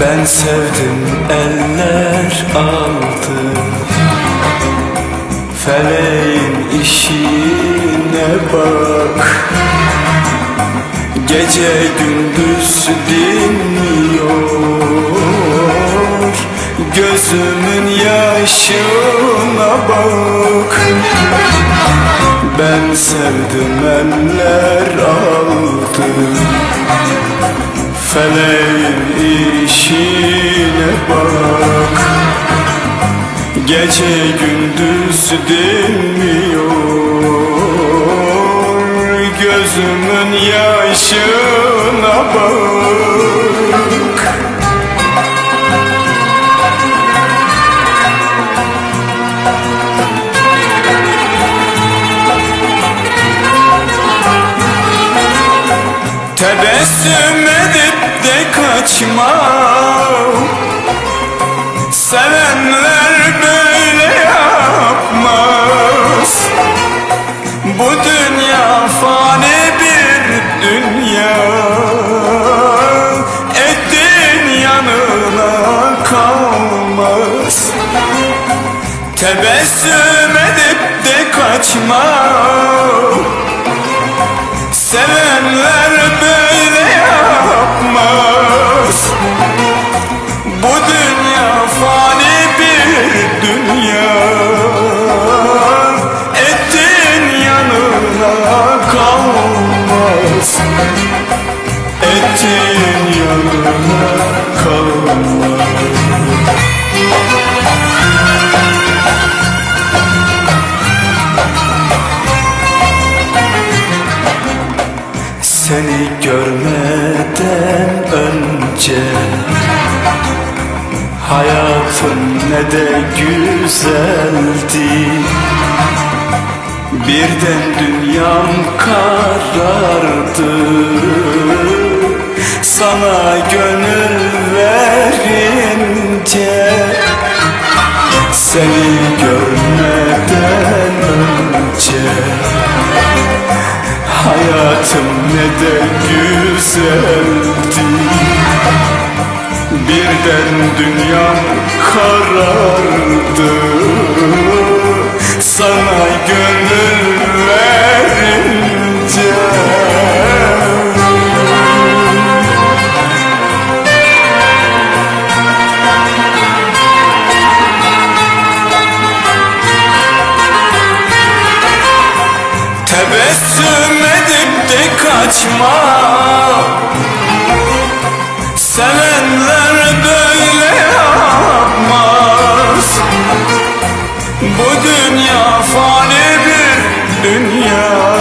Ben sevdim eller aldı Feleğin işine bak. Gece gündüz dinmiyor Gözümün yaşına bak. Ben sevdim eller aldı Feleğin işine bak. Gece gündüz dinmiyor. Gözümün yaşına bak. Tebessüm edip kaçma Sevenler böyle yapmaz. Bu dünya fani bir dünya. Ettiğin yanına kalmaz. Tebessüm edip de kaçma Sevenler böyle yapmaz Bu dünya fani bir dünya. Ettiğin yanına kalmaz önce Hayatım ne de güzeldi. Birden dünyam karardı. Sana gönül verince Seni görmeden önce. Hayatım ne de güzeldi Birden dünyam karardı. Sana gönül verince Tebessüm edip de kaçma Bu dünya fani bir dünya